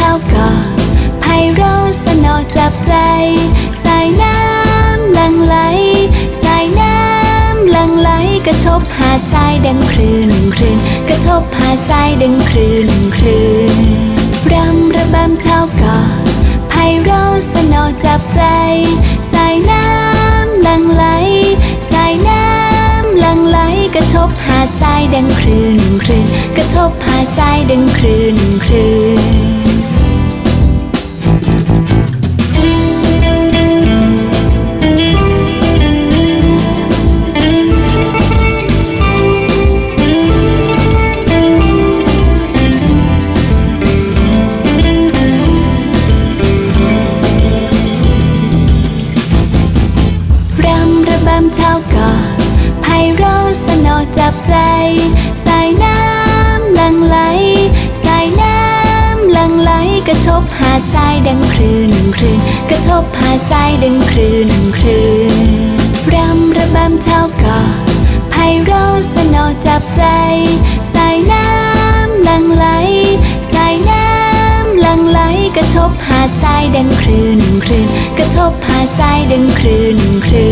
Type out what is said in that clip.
ก่อไพเราะสนอจับใจ สายน้ำหลังไหล สายน้ำหลังไหล กระทบหาดทรายดังคลื่นคลื่นกระทบหาดทรายดังคลื่นคลื่นรำระบำเช้าก่อไพเราะสนอจับใจ สายน้ำหลังไหล สายน้ำหลังไหล กระทบหาดทรายดังคลื่นคลื่นกระทบหาดทรายดังคลื่นคลื่นำระบำเช้าก่อไพเราะสนอจับใจ สายน้ำลังไหล สายน้ำลังไหล กระทบหาดทรายดังคลื่นคลื่นกระทบหาดทรายดังคลื่นคลื่นรำระบำเช้าก่อไพเราะสนอจับใจ สายน้ำลังไหล สายน้ำลังไหล กระทบหาดทรายดังคลื่นคลื่นกระทบหาดทรายดังคลื่นคลื่น